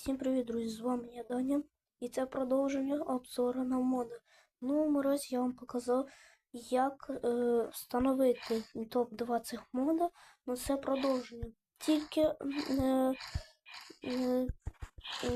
Всім привіт, друзі! З вами я Даня. І це продовження обзору на моди. Ну, мороз я вам показав, як е, встановити топ-2 цих мода. Ну, це продовження. Тільки е, е,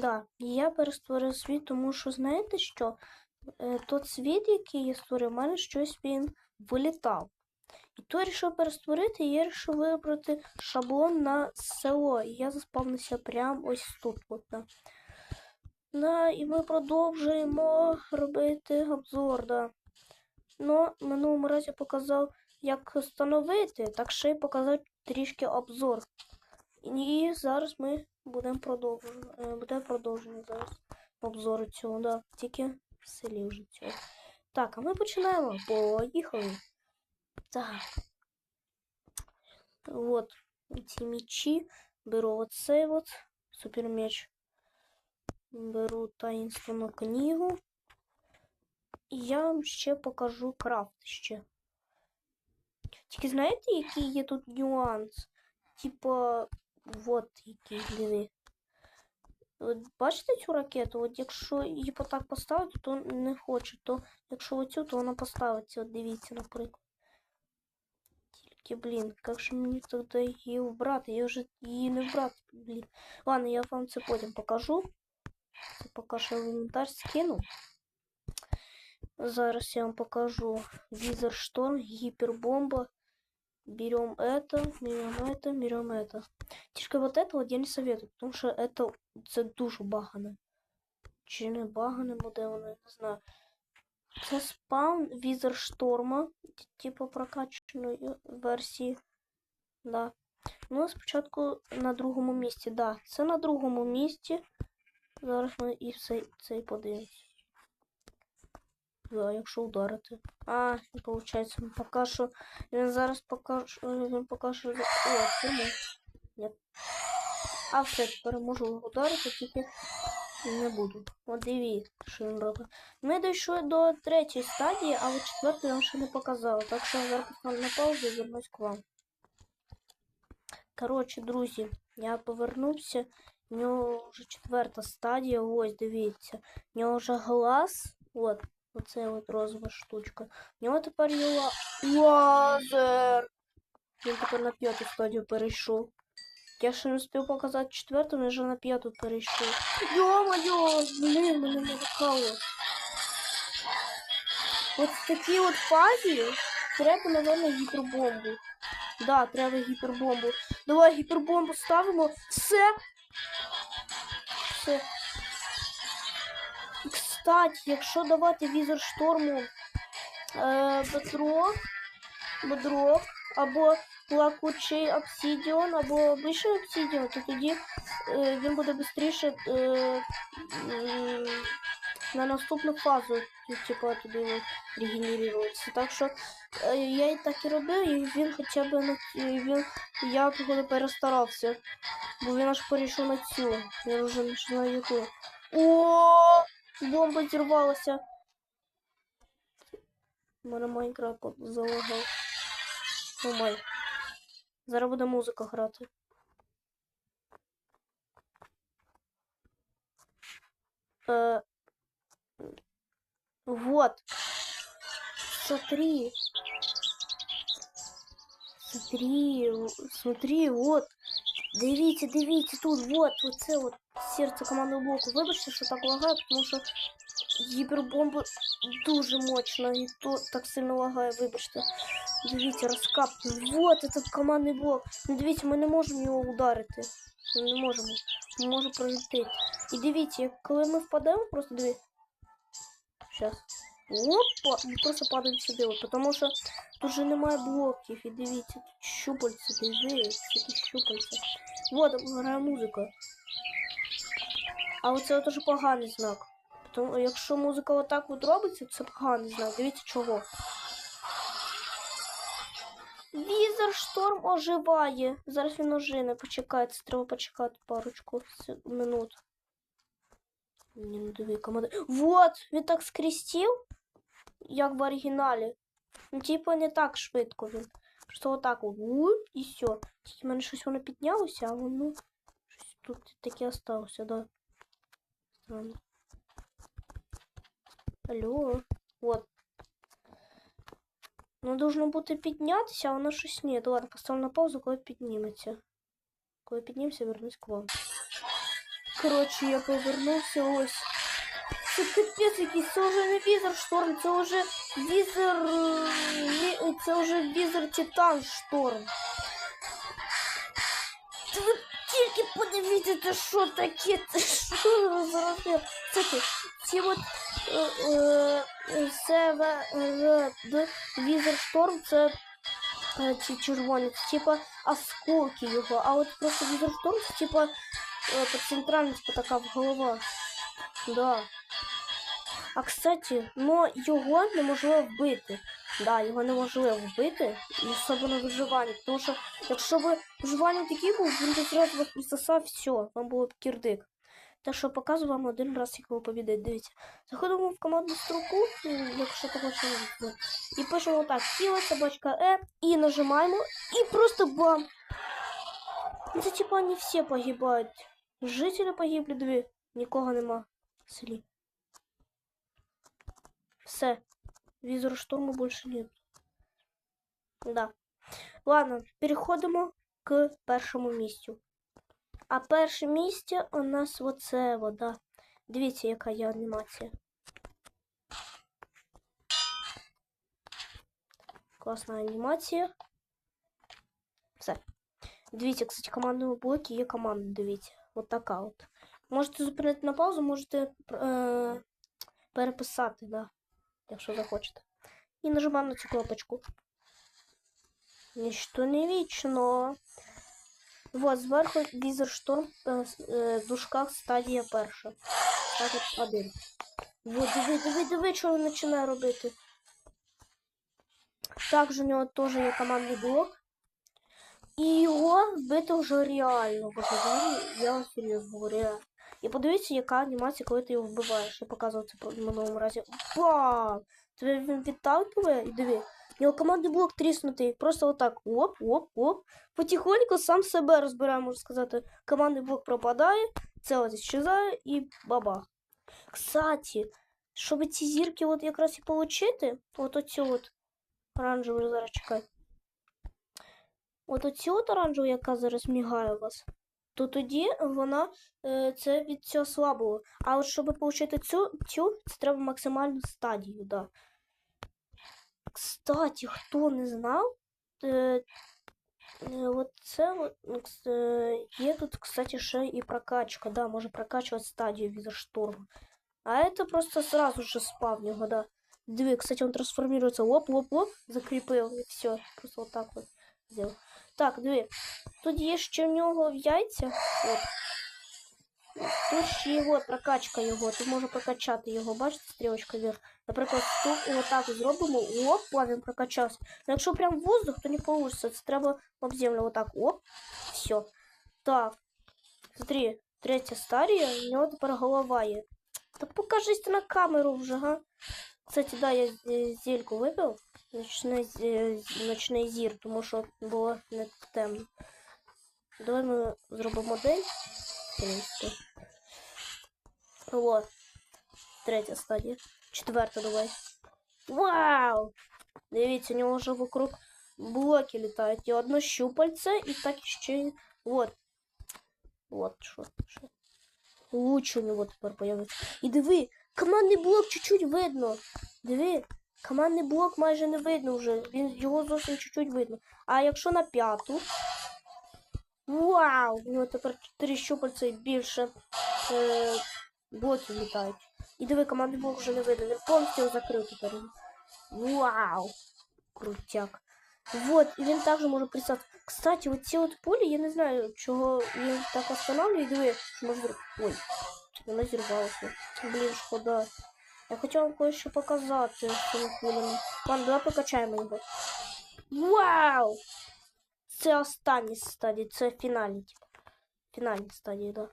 да, я перестворив світ, тому що знаєте що? Е, тот світ, який я створив, у мене щось він вилітав. То я вирішив перестворити, і я вирішив вибрати шаблон на село. Я заспавнився прямо ось тут. От, да. Да, і ми продовжуємо робити обзор. Да. Ну, минулому разі показав, як встановити, так ще й показав трішки обзор. І зараз ми будемо продовжувати. Буде продовження зараз обзору цього, да. Тільки в селі вже цього. Так, а ми починаємо. Поїхали. Так. Вот ці мечі. Беру оцей от супермеч. Беру таїнственну книгу. І я вам ще покажу крафт ще. Тільки знаєте, який є тут нюанс? Типа, вот який диви. От бачите цю ракету? От якщо її так поставити, то не хоче. То якщо оцю, то вона поставиться. От дивіться, наприклад. Тільки, блін, як же мені тоді її вбрати? Я вже її не вбрати, блін. Ладно, я вам це потім покажу. Це поки що в інвентар скину. Зараз я вам покажу Визер Шторм, гипербомба. Берем это, берем это, берем это. Тільки вот это вот я не советую, потому что это це дуже багане. Чи не багане буде, воно, я не знаю. Це спаун Візер Шторма, типу прокачаної версії. Да. Ну, спочатку на другому місці. Да, це на другому місці. Зараз ми і цей, цей подивимось. Да, якщо ударити. А, не виходить. Поки що. Він зараз покаже. Він покаже. О, цьому. Ні. А все, тепер можу ударити, тільки не буду. От дивіться, що він робить. Ми дійшли до третьої стадії, а от четверту я вам ще не показала. Так що зараз поставлю на паузу вернусь к вам. Коротше, друзі, я повернувся. У нього вже четверта стадія. Ось, дивіться. У нього вже глаз. От, оце от розова штучка. У нього тепер є ла... лазер. Він тепер на п'яту стадію перейшов. Я ще не встиг показати четверту, вже на п'яту перейшов. Йо-моє, блін, мене налякало. От в такій от фазі треба, напевно, гіпербомбу. Да, треба гіпербомбу. Давай гіпербомбу ставимо. Все. Все. Кстати, якщо давати візор шторму е, бедрок, бедрок або плакучий обсидіон, або обичний обсидіон, то тоді е, він буде швидше е, м, на наступну фазу, типу, туди регенеруватися. Так що е, я і так і робив, і він хоча б він я походу перестарався. Бо він аж перейшов на цю. Я вже не знаю яку. О, бомба зірвалася. У мене Майнкрафт залагав. О май. Зараз буде музика грати. Е, вот. Смотри. Смотри, смотри, вот. Дивіться, дивіться, тут, вот, оце от серце командного блоку. Вибачте, що так лагає, тому що гіпербомба дуже мощна і то так сильно лагає, вибачте. Дивіться, розкап. Вот этот командний блок. Ну дивіться, ми не можемо його ударити. Ми не можемо. Ми можемо пролетіти. І дивіться, коли ми впадемо, просто дивіться. Сейчас. Опа! Ми просто падаємо сюди, тому що тут же немає блоків. І дивіться, тут щупальця, дивіться, які щупальця. Вот, грає музика. А оце уже поганий знак. Тому якщо музика отак от робиться, це поганий знак. Дивіться чого. Візер шторм оживає. Зараз він ожине. Почекайте, треба почекати парочку минут. Ні, ну диви, команда. Вот! Він так скрестив, як в оригіналі. Ну, типу, не так швидко він. Просто отак от. Вуп, і все. Тільки в мене щось воно піднялося, а воно щось тут таке осталося, да. Странно. Алло. Вот. Ну, должно бути піднятися, а воно щось ні. Ладно, поставлю на паузу, коли підніметься. Коли піднімемся, вернусь к вам. Коротше, я повернувся ось. Це капець якийсь, це вже не візер шторм, це вже візер. е, ві- Це вже візер Титан шторм. Та ви тільки подивіться, це що таке? Це що за розмір? Кстати, ці от е, е, це е, е, це типа осколки його, а от просто візер шторм, це типа е, по центральній, типа така голова. Да. А кстати, ну його неможливо вбити. Да, його неможливо вбити, і особливо виживання. Тому що якщо б виживання такий був, він би зразу вас присосав, все, вам було б кірдик. Так що показую вам один раз, як його побідить. Дивіться. Заходимо в командну строку, якщо того ще. І пишемо так, тіло, собачка Е, і нажимаємо, і просто бам! Ну, Це типа не всі погибають. Жителі погибли дві, нікого нема в селі. Все. Візор штурму більше нет. Да. Ладно, переходимо к першому місцю. А перше місце у нас оце вода. Дивіться, яка є анімація. Класна анімація. Все. Дивіться, кстати, командному блокі є команда, дивіться. От така от. Можете зупинити на паузу, можете е- переписати, да, якщо захочете. І нажимаємо на цю кнопочку. Ніщо не вічно. Вот, зверху візер шторм е, е, в дужках стадія перша. Так от один. Вот, диви, диви, диви, що він починає робити. Також у нього теж є командний блок. І його вбити вже реально. Я, вам серйозно говорю. І подивіться, яка анімація, коли ти його вбиваєш. Я показував це в минулому разі. Бам! Тебе він відталкиває і диви. Його командний блок тріснутий. Просто отак. Оп, оп, оп. Потихоньку сам себе розбирає, можна сказати. Командний блок пропадає, це ось щезає і бабах. Кстати, щоб ці зірки от якраз і отримати, от оцю от оранжеву зараз чекай. От оцю от оранжеву, яка зараз мігає у вас, то тоді вона е, це від цього слабого. А от щоб отримати цю, цю, це треба максимальну стадію, да. Кстати, хто не знав, е, е, от це ну, е, є тут, кстати, ще і прокачка, да, може прокачувати стадію візершторму. А это просто сразу же спав в да. Диви, кстати, он трансформируется. Оп-оп-оп, закріпив і все. Просто вот так вот сделал. Так, диви. Тут є ще в нього яйця. От. Тут ще його прокачка його. Тут можна прокачати його. Бачите, стрілочка вверх. Наприклад, тут отак зробимо. Оп, він прокачався. Ну, якщо прям воздух, то не вийде. Це треба об землю. Отак. Оп. Все. Так. Смотри, третя стадія, у нього тепер голова є. Та покажись на камеру вже, га. Кстати, да, я зельку випив. Ночний, з- ночний зір, тому що було не темно. Давай ми зробимо модель. Принципі. Вот. Третя стадія. Четверта давай. Вау! Дивіться, у нього вже вокруг блоки літають. І одно щупальце, і так ще. Вот. Вот що. що. Луч у нього тепер появиться. І диви, командний блок чуть-чуть видно. Диви, командний блок майже не видно вже. Він його зовсім чуть-чуть видно. А якщо на п'яту. Вау! У нього тепер чотири щупальця і більше е, блоків літають. І диви, командний блок вже не видно. Він повністю закрив тепер. Вау! Крутяк. Вот, і він також може присати. Кстати, вот ці от пулі, я не знаю, чого він так останавливає. Диви, може. Ой, вона зірвалася. Блін, шкода. Я хотів вам кое-що показати з цими пулями. Ладно, давай прокачаємо його. Вау! Це останні стадії, це фінальні, типу. Фінальні стадії, да.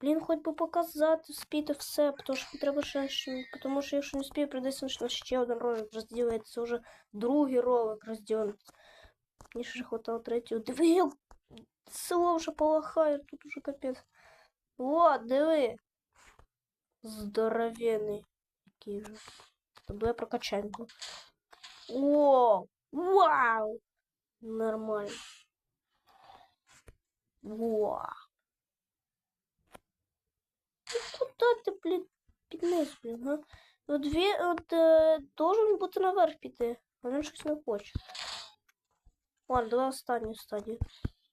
Блін, хоч би показати, спіти все, тому що треба ще, ще- тому що якщо не спію, прийдеться на ще один ролик розділити. Це вже другий ролик розділити. Мені ще хватало третього. Диви, як село вже полахає, тут уже капець. О, диви. Здоровенний. Який же. Давай прокачаємо. його. О! Вау! Нормально. Вау! Ну, куда ти, блін, підниз, блін, а? От він от, е, должен бути наверх піти, а він щось не хоче. Ладно, давай останню стадію.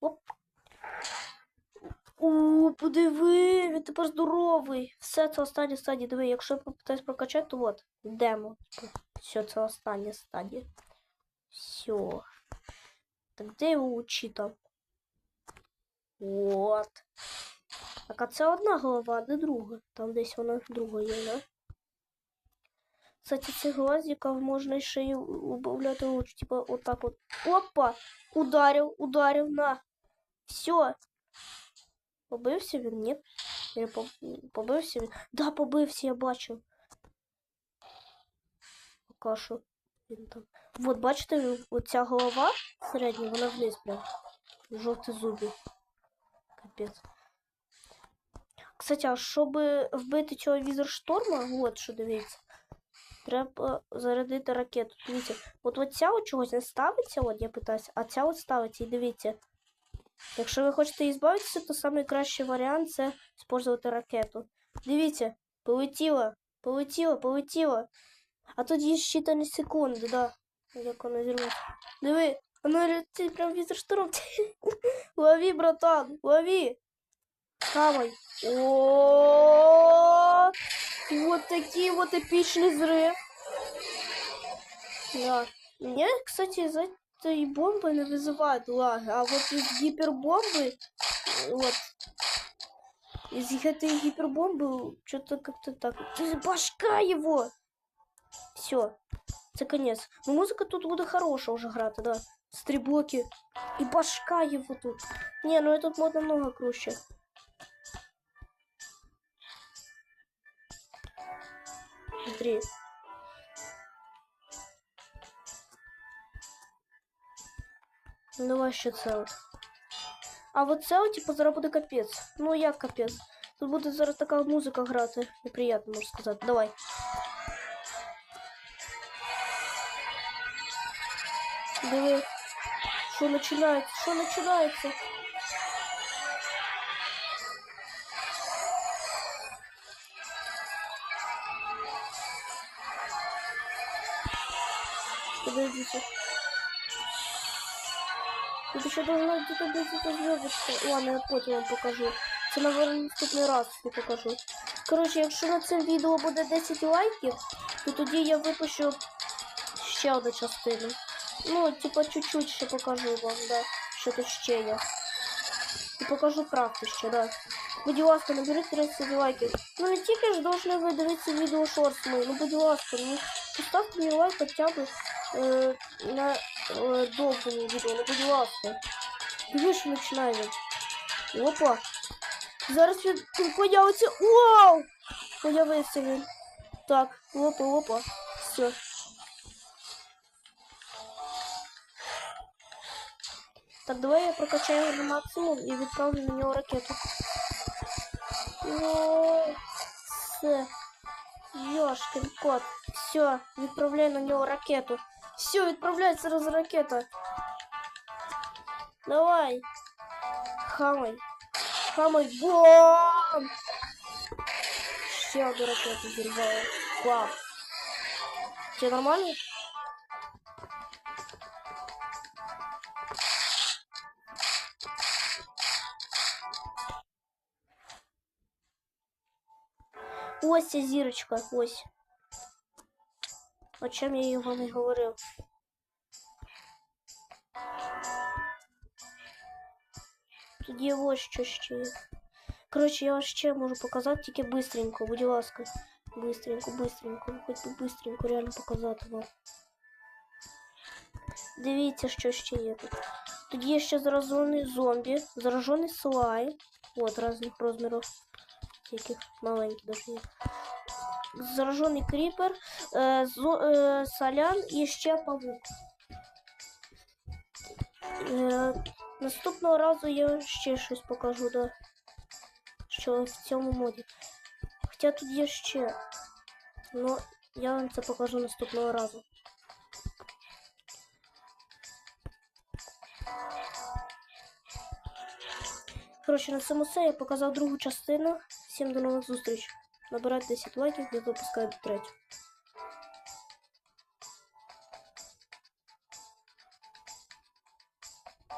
Оп. О, подиви, він тепер здоровий. Все, це остання стадія. Диви, якщо я попитаюсь прокачати, то от, демо. Все, це остання. Все. Так де його учи? От. Так, а це одна голова, а де друга? Там десь вона друга є, да? Кстати, цих глазиків можна ще й убавляти луч. Типа отак от. Опа! Ударив, ударив, на. Все. Побився він? Ні. Или по- побився він? Да, побився, я бачив. Що він там. Вот, бачите, оця голова середня, вона вниз прям. Жовті зуби. Капець. Кстати, а щоб вбити цього візер шторма, от що дивіться. Треба зарядити ракету. Дивіться, от, от ця от чогось не ставиться, от я питаюся, а ця от ставиться, і дивіться. Якщо ви хочете її збавитися, то найкращий варіант це використовувати ракету. Дивіться, полетіла, полетіла, полетіла. А тут є щитані секунди, да. Як вона зірветься. Диви, вона летить прям візер шторм. Лови, братан, лови. Хавай. О, вот такие вот эпичный взрыв. Да. Мне, кстати, из этой бомбы не вызывает лаги, а вот из гипербомбы, вот, из этой гипербомбы что-то как-то так. Башка его! Все, це конец. Ну, музыка тут буде хороша уже грати, да. Стріблоки. И башка его тут. Не, ну этот мод намного круче. Смотри. Ну, Давай ще це от. А от це от, типу, зараз буде капець. Ну як капець? Тут буде зараз така музика грати. Неприємно, можна сказати. Давай. Диви. Що починається? Що починається? Подождите. Тут еще должна где-то быть эта звездочка. Ладно, я потім вам покажу. Це, наверное, наступний раз я покажу. Коротше, якщо на це відео буде 10 лайків, то тоді я випущу ще одну частину. Ну, типа чуть-чуть ще покажу вам, да, що тут ще є. І покажу правду ще, да. Будь ласка, наберіть 30 лайків. Ну не тільки ж должны ви дивитися відео шортс мої, ну будь ласка, ну поставте мені лайк хоча б е, на е, довгому відео, ну будь ласка. Диви, що починає. Опа. Зараз він появиться. Вау! Появився він. Так, опа, опа. Все. Так, давай я прокачаю його на максимум і відправлю на нього ракету. О, все. Ёшкин кот. Все, відправляю на нього ракету. Все, відправляй зараз ракета. Давай. Хамай. Хамай. Бом! Ще одну ракету зірваю. Вау. Все нормально? Ось зірочка, ось. О чим я його не говорив. Тут є ось що ще. Коротше, я вам ще можу показати тільки бистренько, будь ласка. Бистренько, бистренько, хоч би бистренько реально показати вам. Дивіться, що ще є тут. Тут є ще заражений зомбі, заражений слайм. От різних розмірів. Таких маленьких даже є. Заражений кріпер, е, зо, е, солян і ще павук. Е, наступного разу я ще щось покажу, да. Що в цьому моді. Хоча тут є ще. Ну, я вам це покажу наступного разу. Коротше, на цьому все. Я показав другу частину. Всім до нових зустріч. Набирайте 10 лайків, не випускаю третю.